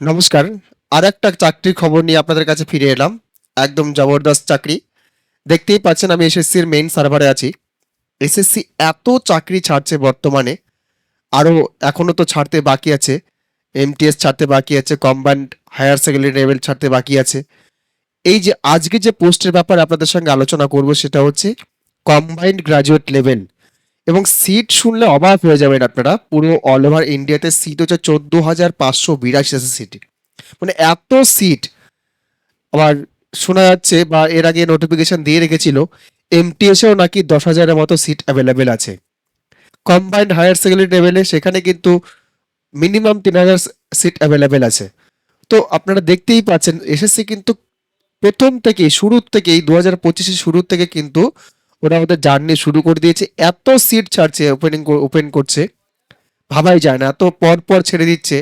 নমস্কার। আর একটা চাকরির খবর নিয়ে আপনাদের কাছে ফিরে এলাম। একদম জবরদস্ত চাকরি। দেখতেই পাচ্ছেন আমি এসএসসির মেইন সার্ভারে আছি। এসএসসি এত চাকরি ছাড়ছে বর্তমানে। আরও এখনও তো ছাড়তে বাকি আছে। এমটিএস ছাড়তে বাকি আছে কম্বাইন্ড হায়ার সেকেন্ডারি লেভেল ছাড়তে বাকি আছে। এই যে আজকে যে পোস্টের ব্যাপারে আপনাদের সঙ্গে আলোচনা করব সেটা হচ্ছে কম্বাইন্ড গ্রাজুয়েট লেভেল এবং সিট শুনলে অবাক হয়ে যাবেন আপনারা, পুরো অল ওভার ইন্ডিয়াতে সিট হচ্ছে চোদ্দ হাজার পাঁচশো বিরাশি সিট মানে এত সিট আবার শোনা যাচ্ছে বা এর আগে নোটিফিকেশন দিয়ে রেখেছিল এমটিএসেও নাকি দশ হাজারের মতো সিট অ্যাভেলেবেল আছে। কম্বাইন্ড হায়ার সেকেন্ডারি লেভেলে সেখানে কিন্তু মিনিমাম তিন হাজার সিট অ্যাভেলেবেল আছে। তো আপনারা দেখতেই পাচ্ছেন, এসএসসি কিন্তু প্রথম থেকেই, শুরুর থেকেই, দু হাজার পঁচিশের শুরুর থেকে কিন্তু ওরা ওদের জার্নি শুরু করে দিয়েছে। এত সিট ছাড়ছে ওপেনিং ওপেন করছে। ভাবাই যায় না, এত পর পর ছেড়ে দিচ্ছে।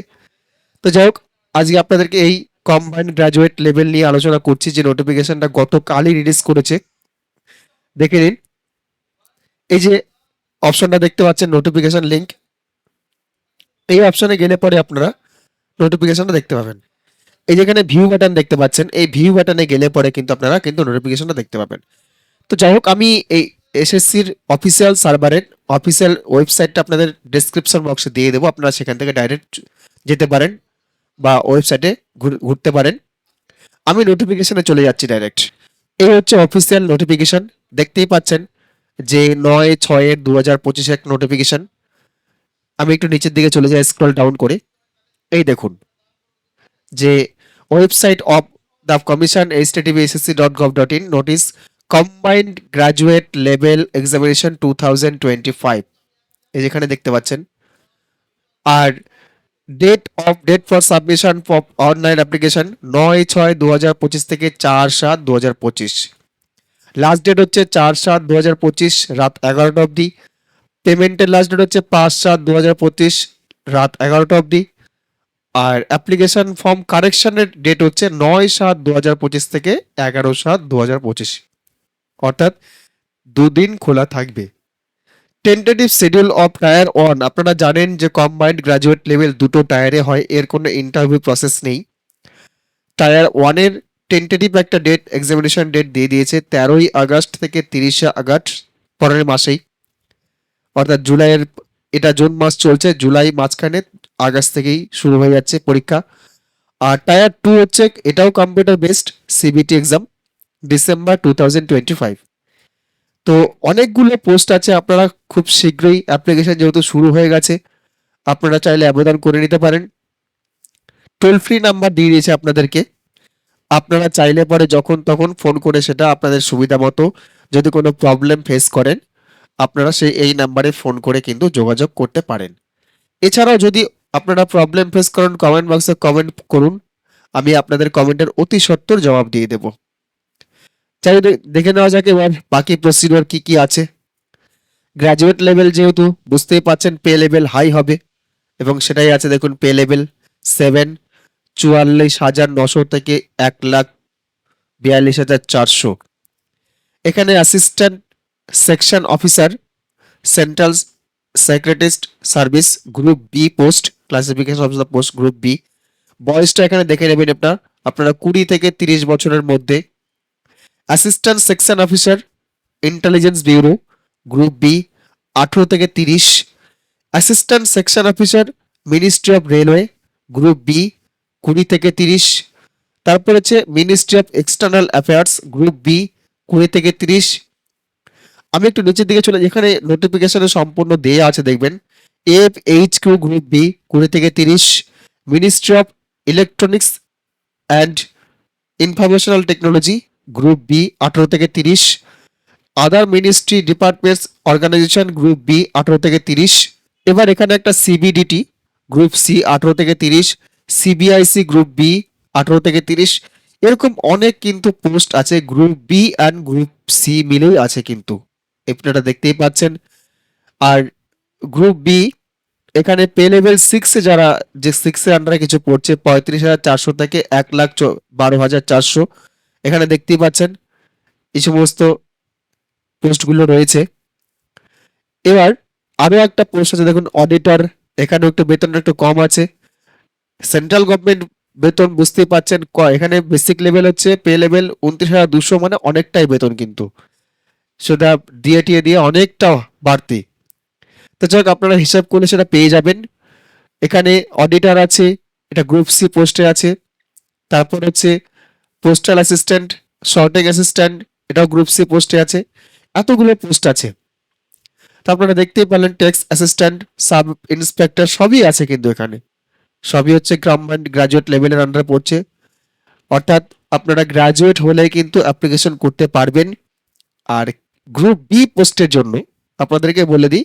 তো যাই হোক, আজকে আপনাদেরকে এই কম্বাইন্ড গ্রাজুয়েট লেভেল নিয়ে আলোচনা করছি, যে নোটিফিকেশনটা গতকালই রিলিজ করেছে। দেখে নিন। এই যে অপশনটা দেখতে পাচ্ছেন নোটিফিকেশন লিঙ্ক এই অপশনে গেলে পরে আপনারা নোটিফিকেশনটা দেখতে পাবেন। এই যেখানে ভিউ বাটন দেখতে পাচ্ছেন, এই ভিউ বাটনে গেলে পরে কিন্তু আপনারা কিন্তু নোটিফিকেশনটা দেখতে পাবেন। তো যাই হোক, আমি এই এসএসসির অফিসিয়াল সার্ভারের অফিসিয়াল ওয়েবসাইটটা আপনাদের ডেসক্রিপশন বক্সে দিয়ে দেবো। আপনারা সেখান থেকে ডাইরেক্ট যেতে পারেন বা ওয়েবসাইটে ঘুরতে পারেন। আমি নোটিফিকেশনে চলে যাচ্ছি ডাইরেক্ট এই হচ্ছে অফিসিয়াল নোটিফিকেশন দেখতেই পাচ্ছেন যে নয় ছয়ের দু হাজার পঁচিশে এক নোটিফিকেশন আমি একটু নিচের দিকে চলে যাই স্ক্রল ডাউন করে। এই দেখুন যে website of the commission H TV SSC dot gov dot in notice combined graduate level examination two thousand twenty five এই যেখানে দেখতে পাচ্ছেন। আর date of date for submission for online application নয় ছয় দু হাজার পঁচিশ থেকে চার সাত দু হাজার পঁচিশ। লাস্ট ডেট হচ্ছে চার সাত দু হাজার পঁচিশ, রাত এগারোটা অবধি। পেমেন্টের লাস্ট ডেট হচ্ছে পাঁচ সাত দু হাজার পঁচিশ, রাত এগারোটা অবধি। আর অ্যাপ্লিকেশন ফর্ম কারেকশনের ডেট হচ্ছে নয় সাত দু হাজার পঁচিশ থেকে এগারো সাত দু হাজার পঁচিশ। অর্থাৎ দুদিন খোলা থাকবে। Tentative schedule of tier one আপনারা জানেন যে কম্বাইন্ড গ্রাজুয়েট লেভেল দুটো টায়ারে হয়, এর কোনো ইন্টারভিউ প্রসেস নেই। টায়ার ওয়ানের টেন্টেটিভ একটা ডেট এক্সামিনেশন ডেট দিয়ে দিয়েছে, তেরোই আগস্ট থেকে তিরিশে আগস্ট, পরের মাসেই। অর্থাৎ জুলাইয়ের, এটা জুন মাস চলছে, জুলাই মাঝখানে আগস্ট থেকেই শুরু হয়ে যাচ্ছে পরীক্ষা। আর টায়ার টু হচ্ছে, এটাও computer based CBT exam December two তো অনেকগুলো পোস্ট আছে, আপনারা খুব শীঘ্রই অ্যাপ্লিকেশন যেহেতু শুরু হয়ে গেছে, আপনারা চাইলে আবেদন করে নিতে পারেন। টোল ফ্রি নাম্বার দিয়ে দিয়েছে আপনাদেরকে। আপনারা চাইলে পরে যখন তখন ফোন করে সেটা আপনাদের সুবিধা মতো, যদি কোনো প্রবলেম ফেস করেন, আপনারা সেই এই নাম্বারে ফোন করে কিন্তু যোগাযোগ করতে পারেন। এছাড়াও যদি আপনারা প্রবলেম ফেস করেন কমেন্ট বক্সে কমেন্ট করুন, আমি আপনাদের কমেন্টের অতি সত্বর জবাব দিয়ে দেব। চাই দেখে নেওয়া যাক এবার বাকি প্রসিডিওর কি কি আছে। গ্র্যাজুয়েট লেভেল যেহেতু, বুঝতেই পাচ্ছেন পে লেভেল হাই হবে। এবং সেটাই আছে, দেখুন পে লেভেল সেভেন চুয়াল্লিশ হাজার নশো থেকে এক লাখ বিয়াল্লিশ হাজার চারশো। এখানে assistant section officer central secretariat service group B post classification of the post group B বয়সটা এখানে দেখে নেবেন আপনার। আপনারা কুড়ি থেকে তিরিশ বছরের মধ্যে assistant section officer intelligence bureau group B আঠেরো থেকে তিরিশ। Assistant section officer ministry of railway group B কুড়ি থেকে তিরিশ। তারপর হচ্ছে ministry of external affairs group B কুড়ি থেকে তিরিশ। আমি একটু নিচের দিকে চলে যেখানে নোটিফিকেশনে সম্পূর্ণ দেয়া আছে, দেখবেন। F H Q group B কুড়ি থেকে তিরিশ। Ministry of electronics and informational technology group B আঠারো থেকে তিরিশ। Other ministry departments organisation group B আঠারো থেকে তিরিশ। এবার এখানে একটা সিবিডিটি গ্রুপ সি আঠারো থেকে তিরিশ। সিবিআইসি গ্রুপ বি আঠারো থেকে তিরিশ। এরকম অনেক কিন্তু পোস্ট আছে group B and group C মিলেই আছে কিন্তু। আপনারা দেখতেই পাচ্ছেন। আর গ্রুপ বি এখানে পে লেভেল সিক্সে যারা, যে সিক্সের আন্ডারে কিছু পড়ছে, পঁয়ত্রিশ হাজার চারশো থেকে এক লাখ বারো হাজার চারশো। এখানে দেখতেই পাচ্ছেন, এই সমস্ত পোস্টগুলো রয়েছে। এবার আরও একটা পোস্ট আছে, দেখুন অডিটর এখানেও একটু বেতনটা একটু কম আছে। সেন্ট্রাল গভর্নমেন্ট বেতন বুঝতেই পাচ্ছেন, ক- এখানে বেসিক লেভেল হচ্ছে পে লেভেল উনত্রিশ হাজার দুশো মানে অনেকটাই বেতন কিন্তু। সেটা দিয়ে টিয়ে দিয়ে অনেকটা বাড়তি। তো হোক আপনারা হিসাব করলে সেটা পেয়ে যাবেন। এখানে অডিটর আছে, এটা গ্রুপ সি পোস্টে আছে। তারপর হচ্ছে পোস্টাল অ্যাসিস্ট্যান্ট শর্টিং অ্যাসিস্ট্যান্ট এটাও গ্রুপ সি পোস্টে আছে, এতগুলো পোস্ট আছে। তো আপনারা দেখতেই পেলেন ট্যাক্স অ্যাসিস্ট্যান্ট সাব ইন্সপেক্টর সবই আছে কিন্তু এখানে। সবই হচ্ছে গ্রামবান্ড গ্রাজুয়েট লেভেলের আন্ডারে পড়ছে। অর্থাৎ আপনারা গ্রাজুয়েট হলে কিন্তু অ্যাপ্লিকেশন করতে পারবেন। আর গ্রুপ বি পোস্টের জন্য আপনাদেরকে বলে দিই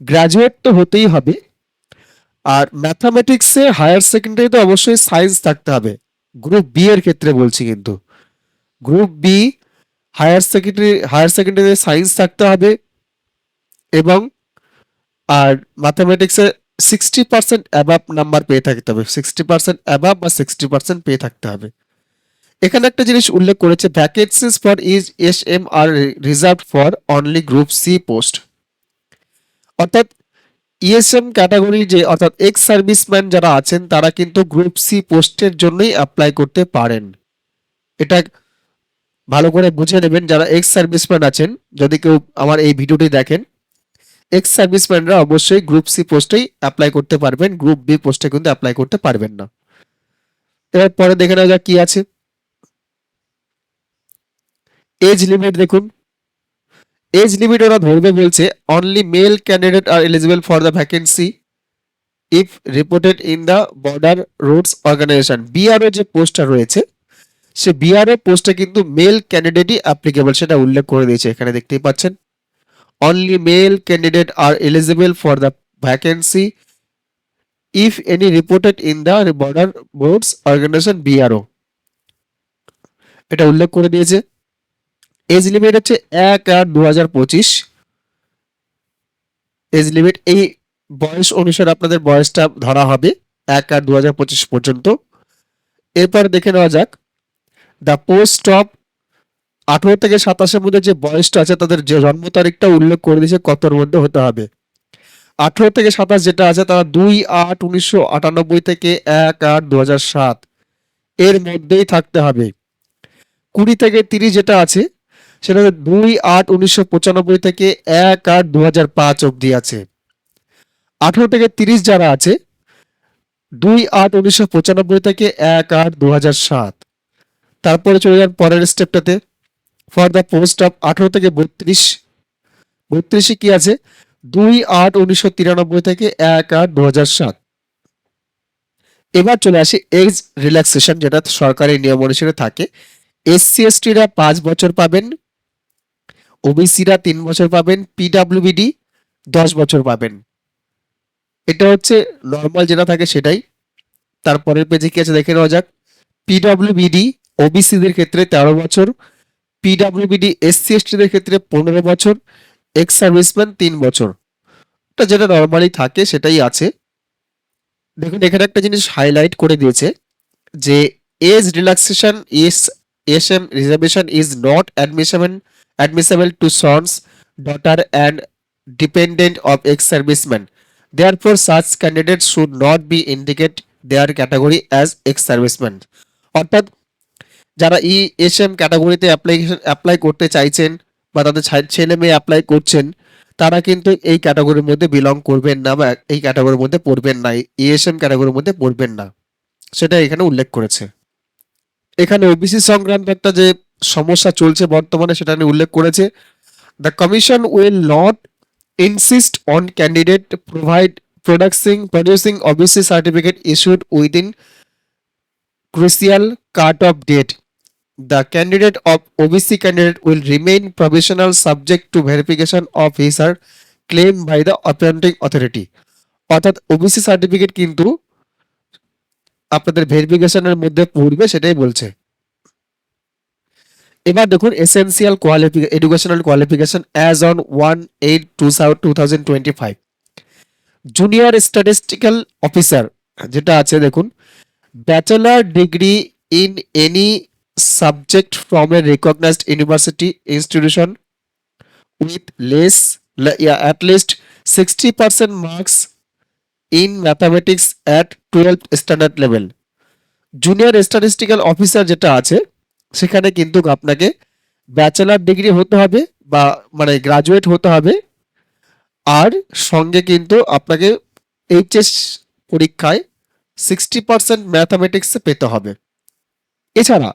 গ্রাজুয়েট তো হতেই হবে। আর ম্যাথামেটিক্সে হায়ার সেকেন্ডারিতে অবশ্যই সায়েন্স থাকতে হবে। গ্রুপ বি এর ক্ষেত্রে বলছি কিন্তু। Group B higher secondary higher secondary science থাকতে হবে এবং, আর ম্যাথামেটিক্সে সিক্সটি পার্সেন্ট অ্যাবাভ নাম্বার পেয়ে থাকতে হবে। সিক্সটি পার্সেন্ট অ্যাবাভ বা সিক্সটি পার্সেন্ট পেয়ে থাকতে হবে। এখানে একটা জিনিস উল্লেখ করেছে vacancies for is S M are reserve for only group C post অর্থাৎ ইএসএম ক্যাটাগরি যে, অর্থাৎ এক্স সার্ভিসম্যান যারা আছেন, তারা কিন্তু গ্রুপ সি পোস্টের জন্যই অ্যাপ্লাই করতে পারেন। এটা ভালো করে বুঝে নেবেন যারা এক্স সার্ভিসম্যান আছেন, যদি কেউ আমার এই ভিডিওটি দেখেন। এক্স সার্ভিসম্যানরা অবশ্যই গ্রুপ সি পোস্টেই অ্যাপ্লাই করতে পারবেন গ্রুপ বি পোস্টে কিন্তু অ্যাপ্লাই করতে পারবেন না। এবার পরে দেখে নেওয়া যাক কি আছে। এজ লিমিট দেখুন। এজ লিমিট ওরা ধরবে বলছে only male candidate are eligible for the vacancy if reported in the border roads organisation BRO যে পোস্টটা রয়েছে, সে বিআরও পোস্টে কিন্তু মেল ক্যান্ডিডেটই অ্যাপ্লিকেবল সেটা উল্লেখ করে দিয়েছে, এখানে দেখতেই পাচ্ছেন। Only male candidate are eligible for the vacancy if any reported in the border roads organisation BRO এটা উল্লেখ করে দিয়েছে। এজ লিমিট হচ্ছে এক আট দু হাজার পঁচিশ। এজ লিমিট এই বয়স অনুসারে আপনাদের বয়সটা ধরা হবে এক আট দু হাজার পঁচিশ পর্যন্ত। এরপর দেখে নেওয়া যাক দ্য পোস্ট অফ আঠারো থেকে সাতাশের মধ্যে যে বয়সটা আছে, তাদের যে জন্ম তারিখটা উল্লেখ করে দিয়েছে, কতর মধ্যে হতে হবে। আঠারো থেকে সাতাশ যেটা আছে, তারা দুই আট উনিশশো আটানব্বই থেকে এক আট দু হাজার সাত। এর মধ্যেই থাকতে হবে। কুড়ি থেকে তিরিশ যেটা আছে সেটা দুই আট উনিশশো পঁচানব্বই থেকে এক আট দু হাজার পাঁচ অব্দি আছে। আঠারো থেকে তিরিশ যারা আছে, দুই আট উনিশশো পঁচানব্বই থেকে এক আট দু হাজার সাত। তারপরে চলে যান পরের স্টেপটাতে ফর দ্য পোস্ট অফ আঠারো থেকে বত্রিশ, বত্রিশে কি আছে? দুই আট উনিশশো তিরানব্বই থেকে এক আট দু হাজার সাত। এবার চলে আসি এজ রিল্যাক্সেশন যেটা সরকারি নিয়ম অনুসারে থাকে। এসসি এসটিরা পাঁচ বছর পাবেন ওবিসিরা তিন বছর পাবেন, পিডাব্লিউবিডি দশ বছর পাবেন। এটা হচ্ছে নর্মাল যেটা থাকে সেটাই। তারপরের পেজে কি আছে দেখে নেওয়া যাক। পিডাব্লিউবিডি ওবিসিদের ক্ষেত্রে তেরো বছর, পিডাব্লিউবিডি এসসি এসটিদের ক্ষেত্রে পনেরো বছর এক্স সার্ভিসম্যান তিন বছর। এটা যেটা নর্মালি থাকে সেটাই আছে। দেখুন, এখানে একটা জিনিস হাইলাইট করে দিয়েছে যে age relaxation is S M reservation is not admission admissible to sons, daughter, and dependent of ex-servicemen. Therefore, such candidates should not be indicate their category as ex-servicemen. অর্থাৎ যারা ই এস এম ক্যাটাগরিতে application apply করতে চাইছেন বা তাদের ছেলে মেয়ে apply করছেন তারা কিন্তু এই ক্যাটাগরির মধ্যে বিলং করবেন না বা এই ক্যাটাগরির মধ্যে পড়বেন না ইএসএম ক্যাটাগরির মধ্যে পড়বেন না সেটা এখানে উল্লেখ করেছে এখানে ওবিসি সংক্রান্ত একটা যে সমস্যা চলছে বর্তমানে, সেটা নিয়ে উল্লেখ করেছে। The commission will not insist on candidate provide production producing OBC certificate issued within crucial cut off date the candidate of OBC candidate will remain provisional subject to verification of his or claim by the appointing authority অর্থাৎ OBC certificate কিন্তু আপনাদের ভেরিফিকেশনের মধ্যে পড়বে, সেটাই বলছে। এবার দেখুন essential qualification educational qualification as on one eight two two thousand twenty five junior statistical officer যেটা আছে, দেখুন bachelor degree in any subject from a recognised university institution with less at least sixty percent marks in mathematics at twelve standard level junior statistical officer যেটা আছে সেখানে কিন্তু আপনাকে bachelor degree হতে হবে বা মানে গ্রাজুয়েট হতে হবে। আর সঙ্গে কিন্তু আপনাকে এইচএস পরীক্ষায় সিক্সটি পার্সেন্ট ম্যাথামেটিক্সে পেতে হবে। এছাড়া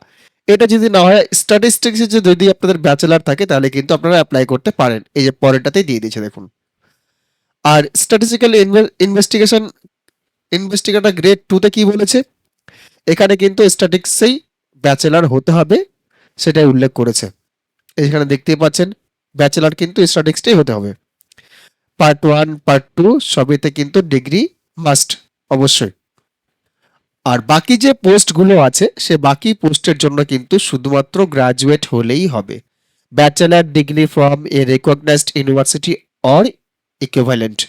এটা যদি না হয় স্ট্যাটিস্টিক্সে যদি আপনাদের ব্যাচেলার থাকে, তাহলে কিন্তু আপনারা অ্যাপ্লাই করতে পারেন। এই যে পরেরটাতেই দিয়ে দিয়েছে, দেখুন। আর স্ট্যাটিস্টিক্যাল ইনভেস্টিগেশন ইনভেস্টিগেটর গ্রেড টুতে কি বলেছে? এখানে কিন্তু স্ট্যাটিক্সেই ব্যাচেলার হতে হবে, সেটাই উল্লেখ করেছে। এখানে দেখতেই পাচ্ছেন, ব্যাচেলার কিন্তু স্ট্যাটিক্সটাই হতে হবে। পার্ট ওয়ান, পার্ট টু, সবেতে কিন্তু ডিগ্রি মাস্ট, অবশ্যই। আর বাকি যে পোস্টগুলো আছে, সে বাকি পোস্টের জন্য কিন্তু শুধুমাত্র গ্রাজুয়েট হলেই হবে। Bachelor, degree from, a recognised university or equivalent.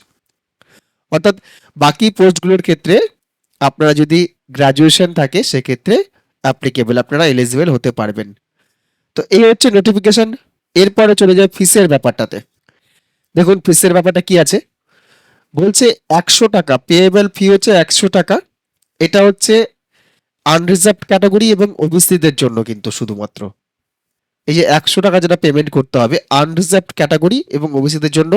অর্থাৎ বাকি পোস্টগুলোর ক্ষেত্রে আপনারা যদি গ্রাজুয়েশন থাকে, সেক্ষেত্রে অ্যাপ্লিকেবল আপনারা এলিজিবল হতে পারবেন। তো এই হচ্ছে নোটিফিকেশন এরপরে চলে যায় ফিসের ব্যাপারটাতে। দেখুন ফিসের ব্যাপারটা কি আছে? বলছে একশো টাকা পেয়েবল ফি হচ্ছে একশো টাকা। এটা হচ্ছে আনরিজার্ভ ক্যাটাগরি এবং ওবিসিদের জন্য কিন্তু শুধুমাত্র। এই যে একশো টাকা যেটা পেমেন্ট করতে হবে আনরিজার্ভ ক্যাটাগরি এবং ওবিসিদের জন্য।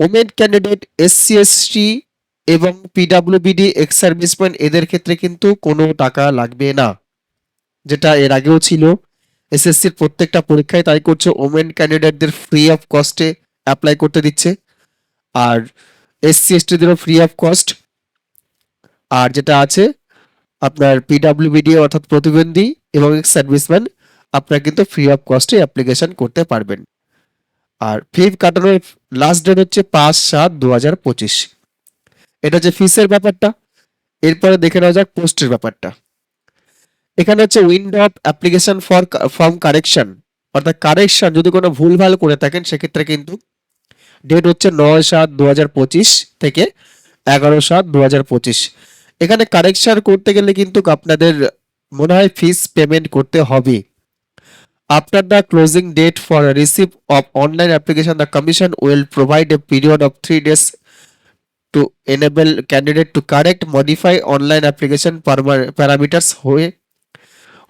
ওমেন ক্যান্ডিডেট এসসি এসটি এবং পিডাব্লিউবিডি এক্স সার্ভিসম্যান এদের ক্ষেত্রে কিন্তু কোনো টাকা লাগবে না। যেটা এর আগেও ছিল। এসএসসির প্রত্যেকটা পরীক্ষায় তাই করছে। ওমেন ক্যান্ডিডেটদের ফ্রি অফ কস্টে অ্যাপ্লাই করতে দিচ্ছে। আর এসসি এসটিদেরও ফ্রি অফ কস্ট আর যেটা আছে, আপনার পিডাব্লিউবিডি অর্থাৎ প্রতিবন্ধী এবং এক্স সার্ভিসম্যান আপনারা কিন্তু ফ্রি অফ কস্টে অ্যাপ্লিকেশন করতে পারবেন। আর ফি কাটানোর লাস্ট ডেট হচ্ছে পাঁচ সাত দু হাজার পঁচিশ। এটা হচ্ছে ফিসের ব্যাপারটা। এরপরে দেখে নেওয়া যাক পোস্টের ব্যাপারটা। এখানে হচ্ছে window of application for form correction অর্থাৎ কারেকশন যদি কোনো ভুলভাল করে থাকেন, সেক্ষেত্রে কিন্তু ডেট হচ্ছে নয় সাত দু হাজার পঁচিশ থেকে এগারো সাত দু হাজার পঁচিশ। এখানে কারেকশন করতে গেলে কিন্তু আপনাদের মনে হয় ফিস পেমেন্ট করতে হবে। After the closing date for a of online application the commission commission provide a period of three days to enable candidate to correct, modify online application parameters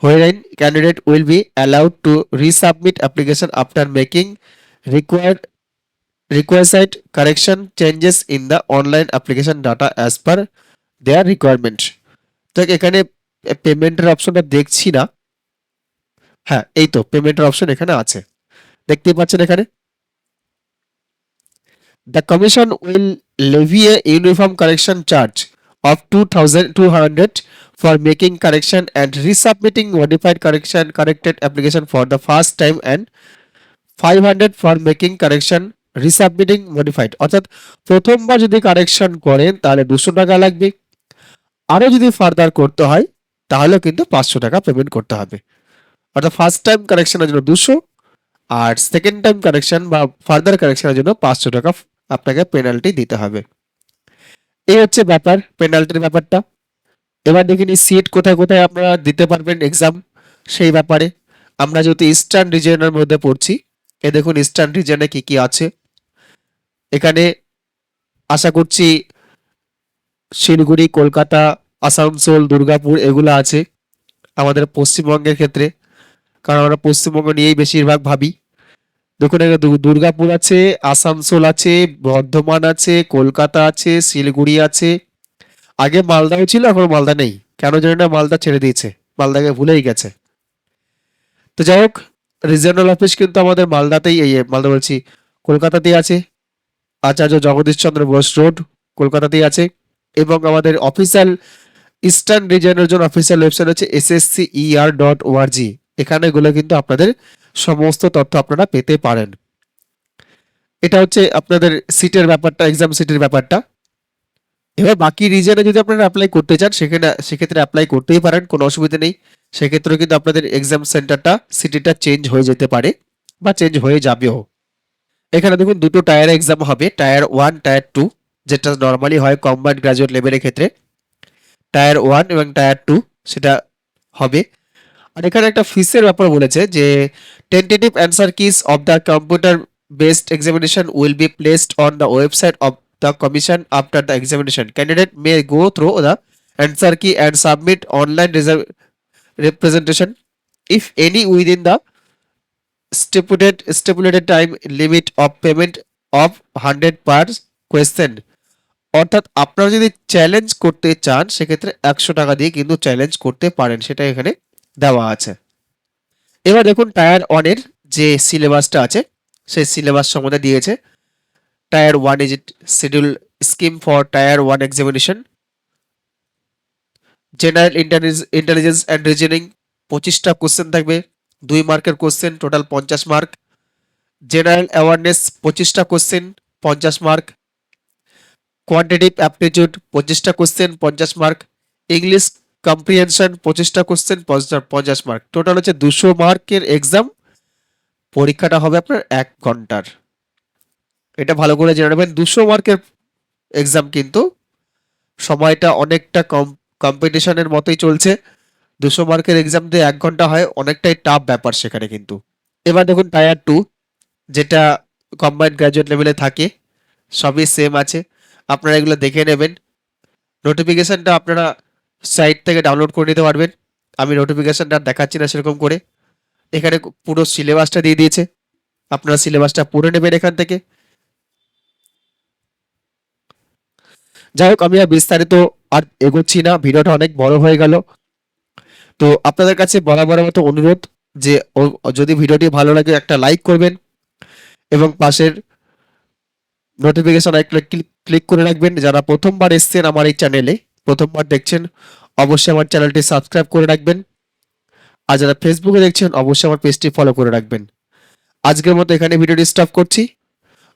wherein candidate will be allowed to resubmit application after making required requisite correction changes in the online application data as per their requirement. তো এখানে পেমেন্টের অপশনটা দেখছি না হ্যাঁ এই তো পেমেন্টের অপশন এখানে আছে দেখতেই পাচ্ছেন এখানে the commission will levy a uniform correction charge of 2200 for making correction and resubmitting modified correction, corrected application for the first time and 500 for making correction, resubmitting modified. অর্থাৎ প্রথমবার যদি কারেকশন করেন, তাহলে দুশো টাকা লাগবে। আরও যদি ফার্দার করতে হয়, তাহলেও কিন্তু পাঁচশো টাকা পেমেন্ট করতে হবে। অর্থাৎ ফার্স্ট টাইম কারেকশনের জন্য দুশো আর সেকেন্ড টাইম কারেকশন বা ফার্দার কারেকশনের জন্য পাঁচশো টাকা আপনাকে পেনাল্টি দিতে হবে। এই হচ্ছে ব্যাপার পেনাল্টির ব্যাপারটা। এবার দেখিনি সিট কোথায় কোথায় আপনারা দিতে পারবেন এক্সাম সেই ব্যাপারে। আমরা যেহেতু ইস্টার্ন রিজিয়নের মধ্যে পড়ছি, এ দেখুন ইস্টার্ন রিজিয়নে কি কি আছে। এখানে আশা করছি শিলিগুড়ি, কলকাতা, আসানসোল, দুর্গাপুর এগুলো আছে আমাদের পশ্চিমবঙ্গের ক্ষেত্রে। কারণ আমরা পশ্চিমবঙ্গ নিয়েই বেশিরভাগ ভাবি। দেখুন, এখানে দুর্গাপুর আছে, আসানসোল আছে, বর্ধমান আছে, কলকাতা আছে, শিলিগুড়ি আছে। আগে মালদাও ছিল, এখন মালদা নেই। কেন জানি না, মালদা ছেড়ে দিয়েছে। মালদাকে ভুলেই গেছে। তো যাই হোক রিজিয়নাল অফিস কিন্তু আমাদের মালদাতেই, এই মালদা বলছি, কলকাতাতেই আছে। আচার্য জগদীশ চন্দ্র বোস রোড কলকাতাতেই আছে। এবং আমাদের অফিসিয়াল ইস্টার্ন রিজিয়নের জন্য অফিসিয়াল ওয়েবসাইট হচ্ছে S S SSC ER dot org এখানে এগুলো কিন্তু আপনাদের সমস্ত তথ্য আপনারা পেতে পারেন। এটা হচ্ছে আপনাদের সিটের ব্যাপারটা এক্সাম সিটের ব্যাপারটা। এবার বাকি রিজনে যদি আপনারা অ্যাপ্লাই করতে চান, সেখানে, সেক্ষেত্রে অ্যাপ্লাই করতেই পারেন, কোনো অসুবিধা নেই। সেক্ষেত্রে কিন্তু আপনাদের এক্সাম সেন্টারটা সিটিটা চেঞ্জ হয়ে যেতে পারে বা চেঞ্জ হয়ে যাবেও। এখানে দেখুন, দুটো টায়ার এক্সাম হবে টায়ার ওয়ান টায়ার টু যেটা নর্মালি হয় কম্বাইন্ড গ্রাজুয়েট লেভেলের ক্ষেত্রে। টায়ার ওয়ান এবং টায়ার টু সেটা হবে। আর এখানে একটা ফিসের ব্যাপার বলেছে যে tentative answer keys of the computer based examination will be placed on the website of the commission after the examination candidate may go through the answer key and submit online reserve representation. If any within the stipulated stipulated time limit of payment of 100 per question. অর্থাৎ আপনারা যদি challenge করতে চান, সেক্ষেত্রে একশো টাকা দিয়ে কিন্তু চ্যালেঞ্জ করতে পারেন। সেটা এখানে দেওয়া আছে। এবার দেখুন টায়ার ওয়ানের যে সিলেবাসটা আছে, সেই সিলেবাস সম্বন্ধে দিয়েছে। Tier one is it schedule scheme for tier one examination. General intelligence and reasoning পঁচিশটা কোশ্চেন থাকবে, দুই মার্কের কোশ্চেন, টোটাল পঞ্চাশ মার্ক। জেনারেল অ্যাওয়ারনেস পঁচিশটা কোশ্চেন, পঞ্চাশ মার্ক। কোয়ান্টিটিভ অ্যাপটিটিউড পঁচিশটা কোশ্চেন, পঞ্চাশ মার্ক। ইংলিশ কম্প্রিহেনশন পঁচিশটা কোশ্চেন পঞ্চাশ মার্ক টোটাল হচ্ছে দুশো মার্কের এক্সাম পরীক্ষাটা হবে আপনার এক ঘণ্টার। এটা ভালো করে জেনে নেবেন। দুশো মার্কের এক্সাম কিন্তু সময়টা অনেকটা কম কম্পিটিশনের মতোই চলছে। দুশো মার্কের এক্সাম দিয়ে এক ঘণ্টা হয়, অনেকটাই টাফ ব্যাপার সেখানে কিন্তু। এবার দেখুন টায়ার টু যেটা কম্বাইন্ড গ্র্যাজুয়েট লেভেলে থাকে, সবই সেম আছে। আপনারা এগুলো দেখে নেবেন। নোটিফিকেশানটা আপনারা সাইট থেকে ডাউনলোড করে নিতে পারবেন। আমি নোটিফিকেশানটা দেখাচ্ছি না সেরকম করে। এখানে পুরো সিলেবাসটা দিয়ে দিয়েছে। আপনারা সিলেবাসটা পড়ে নেবেন এখান থেকে। যাই হোক, আমি আর বিস্তারিত আর এগোচ্ছি না। ভিডিওটা অনেক বড় হয়ে গেল। তো আপনাদের কাছে বরাবর মতো অনুরোধ যে যদি ভিডিওটি ভালো লাগে একটা লাইক করবেন এবং পাশের নোটিফিকেশন ক্লিক করে রাখবেন। যারা প্রথমবার এসছেন আমার এই চ্যানেলে প্রথমবার দেখছেন, অবশ্যই আমার চ্যানেলটি সাবস্ক্রাইব করে রাখবেন। আর যারা ফেসবুকে দেখছেন, অবশ্যই আমার পেজটি ফলো করে রাখবেন। আজকের মতো এখানে ভিডিওটি স্টপ করছি।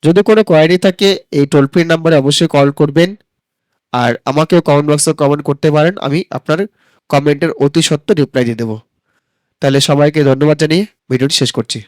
যদি কোনো কোয়ারি থাকে, এই টোল ফ্রি নাম্বারে অবশ্যই কল করবেন। আর আমাকেও কমেন্ট বক্সে কমেন্ট করতে পারেন, আমি আপনার কমেন্টের অতি সত্ত্বর রিপ্লাই দিয়ে দেবো। তাহলে সবাইকে ধন্যবাদ জানিয়ে ভিডিওটি শেষ করছি।